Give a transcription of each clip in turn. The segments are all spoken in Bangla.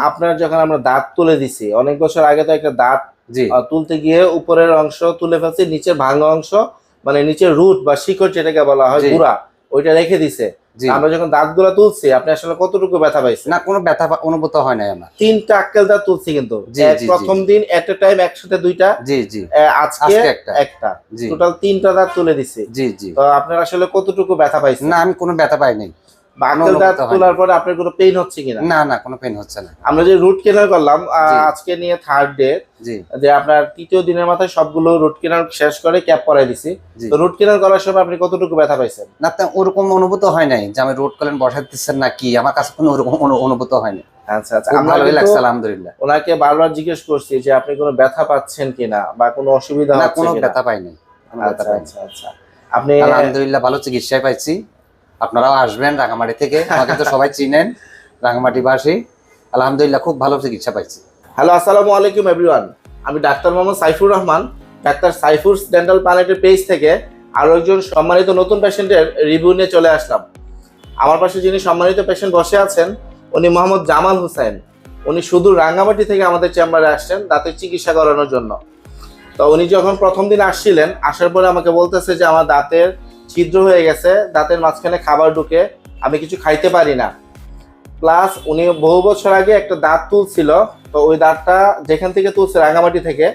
আপনার যখন আমরা দাঁত তুলে দিছি অনেক বছর আগে তো একটা দাঁত তুলতে গিয়ে উপরের অংশ তুলে ফেলছি নিচের ভাঙা অংশ মানে নিচের রুট বা শিকড় যেটাকে বলা হয় গুড়া ওইটা রেখে দিছে। আমরা যখন দাঁতগুলো তুলছি আপনি আসলে কতটুকু ব্যথা পাইছেন? না কোনো ব্যথা অনুভূত হয় না আমার। তিনটা আক্কেল দাঁত তুলছি কিন্তু। প্রথম দিন এট এ টাইম একসাথে দুইটা জি জি। আজকে একটা। একটা। টোটাল তিনটা দাঁত তুলে দিছি। জি জি। তো আপনার আসলে কতটুকু ব্যথা পাইছেন? না আমি কোনো ব্যথা পাই নাই অনুভূত তোলার পরে আপনার কোনো পেইন হচ্ছে কিনা? না না কোনো পেন হচ্ছে না। আমরা যে রুট কেনার করলাম আজকে নিয়ে থার্ড ডে যে আপনার তৃতীয় দিনের মাথায় সবগুলো রুট কেনার শেষ করে ক্যাপ পরাই দিছি। তো রুট কেনার করার সময় আপনি কতটুকু ব্যথা পাইছেন? না তা ওরকম অনুভূত হয় নাই যে আমি রোড কলেন বসাই দিচ্ছেন না কি আমার কাছে কোনো ওরকম অনুভূত হয়নি আচ্ছা আচ্ছা। ভালোই লাগছে আলহামদুলিল্লাহ। ওনাকে বারবার জিজ্ঞেস করছি যে আপনি কোনো ব্যথা পাচ্ছেন কিনা বা কোনো অসুবিধা না কোনো ব্যথা পাই নাই কোনো ব্যথা আচ্ছা আচ্ছা আচ্ছা। আপনি আলহামদুলিল্লাহ ভালো চিকিৎসায় পাইছি। আপনারাও আসবেন রাঙামাটি থেকে। আমাকে তো সবাই চিনেন রাঙামাটি বাসী আলহামদুলিল্লাহ খুব ভালো চিকিৎসা পাইছি। হ্যালো, আসসালামু আলাইকুম এভরিওয়ান আমি doctor Mohammad Saifur Rahman, doctor Saifur dental প্ল্যানেটের page থেকে আরও একজন সম্মানিত নতুন পেশেন্টের রিভিউ নিয়ে চলে আসলাম। আমার পাশে যিনি সম্মানিত পেশেন্ট বসে আছেন, উনি মোহাম্মদ জামাল হোসেন। উনি শুধু রাঙ্গামাটি থেকে আমাদের চেম্বারে আসছেন দাঁতের চিকিৎসা করানোর জন্য। তো উনি যখন প্রথম দিন আসছিলেন, আসার পরে আমাকে বলতেছে যে আমার দাঁতের ছিদ্র হয়ে গেছে, দাঁতের মাঝখানে খাবার ঢুকে আমি কিছু খাইতে পারি না। প্লাস উনি বহু বছর আগে একটা দাঁত তুলছিল, তো ওই দাঁতটা যেখান থেকে তুলছে রাঙামাটি থেকে,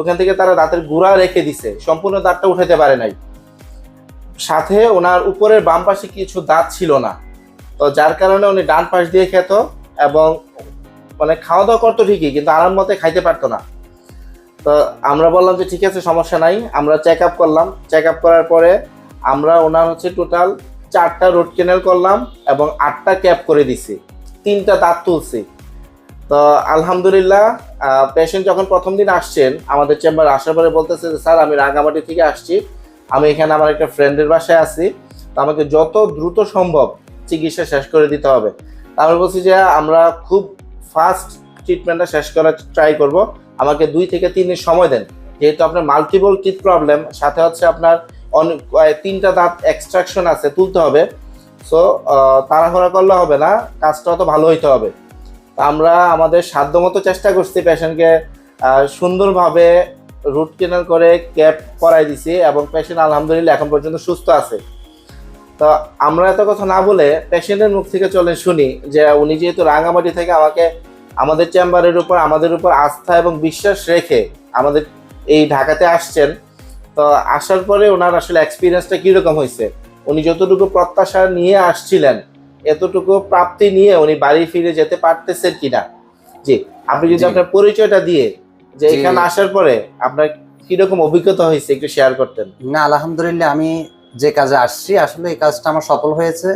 ওখান থেকে তারা দাঁতের গুঁড়া রেখে দিছে, সম্পূর্ণ দাঁতটা উঠাতে পারে নাই। সাথে ওনার উপরের বাম পাশে কিছু দাঁত ছিল না, তো যার কারণে উনি ডান পাশ দিয়ে খেত এবং মানে খাওয়া দাওয়া করতো ঠিকই, কিন্তু আরাম মতে খাইতে পারতো না। তো আমরা বললাম যে, ঠিক আছে, সমস্যা নাই, আমরা চেক আপ করলাম। চেক আপ করার পরে আমরা ওনার হচ্ছে টোটাল চারটা রোড কেনাল করলাম এবং আটটা ক্যাপ করে দিছি, তিনটা দাঁত তুলছি। তো আলহামদুলিল্লাহ পেশেন্ট যখন প্রথম দিন আসছেন, আমাদের চেম্বার আসার পরে বলতেছে যে, স্যার, আমি রাঙামাটি থেকে আসছি। আমি এখানে আমার একটা ফ্রেন্ডের বাসায় আছি। তো আমাকে যত দ্রুত সম্ভব চিকিৎসা শেষ করে দিতে হবে। তারপর বলছি যে, আমরা খুব ফাস্ট ট্রিটমেন্টটা শেষ করার ট্রাই করব। আমাকে দুই থেকে তিন দিন সময় দেন। যেহেতু আপনার মাল্টিপল টিথ প্রবলেম সাথে হচ্ছে আপনার অনেক তিনটা দাঁত এক্সট্রাকশন আছে, তুলতে হবে। সো তাড়াহুড়া করলে হবে না, কাজটা তো ভালো হইতে হবে। আমরা আমাদের সাধ্যমতো চেষ্টা করছি পেশেন্টকে সুন্দরভাবে রুট কেনার করে ক্যাপ করাই দিছি এবং পেশেন্ট আলহামদুলিল্লাহ এখন পর্যন্ত সুস্থ আছে। তো আমরা এত কথা না বলে পেশেন্টের মুখ থেকে চলে শুনি যে উনি যেহেতু রাঙামাটি থেকে আমাকে আমাদের চেম্বারের উপর, আমাদের উপর আস্থা এবং বিশ্বাস রেখে আমাদের এই ঢাকাতে আসছেন তো আসার পরে ওনার আসলে এক্সপিরিয়েন্সটা কীরকম হয়েছে? উনি যতটুকু প্রত্যাশা নিয়ে আসছিলেন এতটুকু প্রাপ্তি নিয়ে উনি বাড়ি ফিরে যেতে পারতেছেন কিনা? জি আপনি যদি আপনার পরিচয়টা দিয়ে যে এখানে আসার পরে আপনার কীরকম অভিজ্ঞতা হয়েছে একটু শেয়ার করতেন। না আলহামদুলিল্লাহ আমি যে কাজে আসছি আসলে এই কাজটা আমার সফল হয়েছে।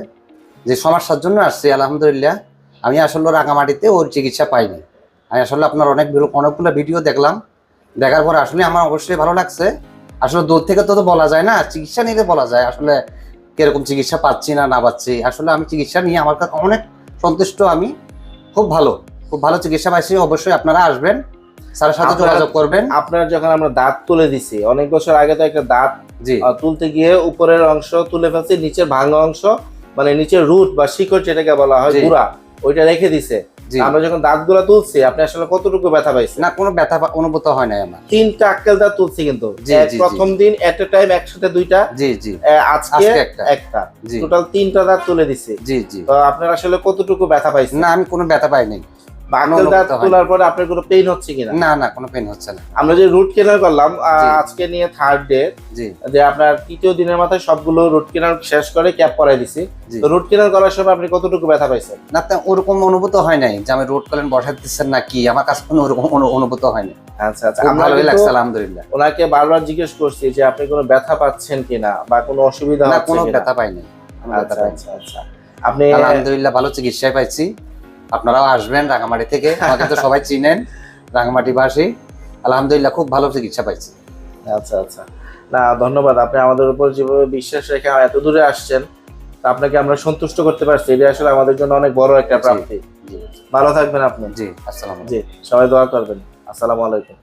যে সমস্যার জন্য আসছি আলহামদুলিল্লাহ আমি আসলে রাঙামাটিতে ওর চিকিৎসা পাইনি। আমি আসলে আপনার অনেক অনেকগুলো ভিডিও দেখলাম। দেখার পর আসলে আমার অবশ্যই ভালো লাগছে। আসলে দূর থেকে তো বলা যায় না চিকিৎসা নিতে বলা যায়। আসলে কীরকম চিকিৎসা পাচ্ছি না না পাচ্ছি। আসলে আমি চিকিৎসা নিয়ে আমার কাছে অনেক সন্তুষ্ট আমি খুব ভালো খুব ভালো চিকিৎসা পাইছি। অবশ্যই আপনারা আসবেন স্যারের সাথে যোগাযোগ করবেন। আপনার যখন আমরা দাঁত তুলে দিছি অনেক বছর আগে তো একটা দাঁত তুলতে গিয়ে উপরের অংশ তুলে ফেলছি নিচের ভাঙা অংশ মানে নিচের রুট বা শিকড় যেটাকে বলা হয়। গুড়া ওইটা রেখে দিছে। আমরা যখন দাঁতগুলো তুলছি আপনি আসলে কতটুকু ব্যথা পাইছেন? না কোনো ব্যথা অনুভূত হয় নাই আমার। তিনটা আক্কেল দাঁত তুলছি কিন্তু। প্রথম দিন এট এ টাইম একসাথে দুইটা জি জি। আজকে একটা। একটা। টোটাল তিনটা দাঁত তুলে দিছি। জি জি। তো আপনার আসলে কতটুকু ব্যথা পাইছেন? না আমি কোনো ব্যথা পাইনি। নাই দাঁত তোলার পরে আপনার কোনো পেইন হচ্ছে কিনা? না না কোনো পেন হচ্ছে না। আমরা যে রুট কেনার করলাম আজকে নিয়ে থার্ড ডে যে আপনার তৃতীয় দিনের মাথায় সবগুলো রুট কেনার শেষ করে ক্যাপ পরাই দিছি। তো রুট কেনার করার সময় আপনি কতটুকু ব্যথা পাইছেন? না তা ওরকম অনুভূত হয় নাই যে আমি রোড কলেন বসাই দিচ্ছেন না কি আমার কাছে কোনো ওরকম অনুভূত হয়নি আচ্ছা আচ্ছা। ভালোই লাগছে আলহামদুলিল্লাহ। ওনাকে বারবার জিজ্ঞেস করছি যে আপনি কোনো ব্যথা পাচ্ছেন কিনা বা কোনো অসুবিধা না কোনো ব্যথা পাই নাই কোনো ব্যথা আচ্ছা আচ্ছা আচ্ছা। আপনি আলহামদুলিল্লাহ ভালো চিকিৎসায় পাইছি। আপনারাও আসবেন রাঙামাটি থেকে। আমাকে তো সবাই চিনেন রাঙামাটি বাসি আলহামদুলিল্লাহ খুব ভালো চিকিৎসা পাইছি। আচ্ছা আচ্ছা। না ধন্যবাদ। আপনি আমাদের উপর যেভাবে বিশ্বাস রেখে এত দূরে আসছেন তা আপনাকে আমরা সন্তুষ্ট করতে পারছি। এটা আসলে আমাদের জন্য অনেক বড় একটা প্রাপ্তি। ভালো থাকবেন আপনি। জি আসসালাম জি সবাই দোয়া করবেন। আসসালামু আলাইকুম।